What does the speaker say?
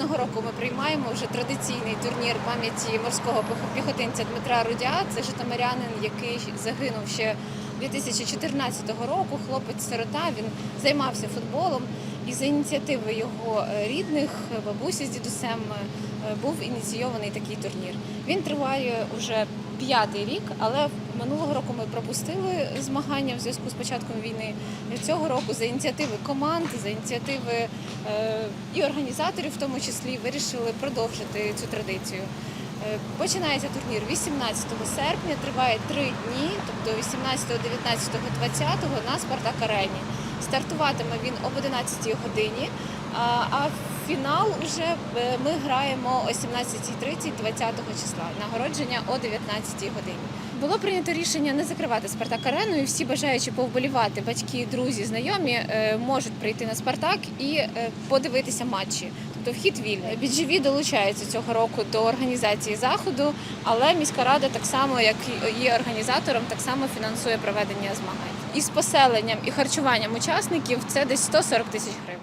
Кожного року ми приймаємо вже традиційний турнір пам'яті морського піх- піхотинця Дмитра Рудя. Це житомирянин, який загинув ще 2014 року. Хлопець-сирота. Він займався футболом. І за ініціативи його е, рідних, бабусі з дідусем, е, був ініційований такий турнір. Він триває уже п'ятий рік, але минулого року ми пропустили змагання в зв'язку з початком війни. Цього року за ініціативи команд, за ініціативи е, і організаторів, в тому числі, вирішили продовжити цю традицію. Е, Починається турнір 18 серпня, триває три дні, тобто 18, 19, 20 на Спартак Арені. Стартуватиме він об 11 годині, а, фінал уже е, ми граємо о 17.30 20 числа. Нагородження о 19 годині. Було прийнято рішення не закривати Спартак Арену, і всі бажаючи повболівати, батьки, друзі, знайомі е, можуть прийти на Спартак і е, подивитися матчі. Тобто вхід вільний. Біджеві долучається цього року до організації заходу, але міська рада так само, як і є організатором, так само фінансує проведення змагань. І з поселенням і харчуванням учасників це десь 140 тисяч гривень.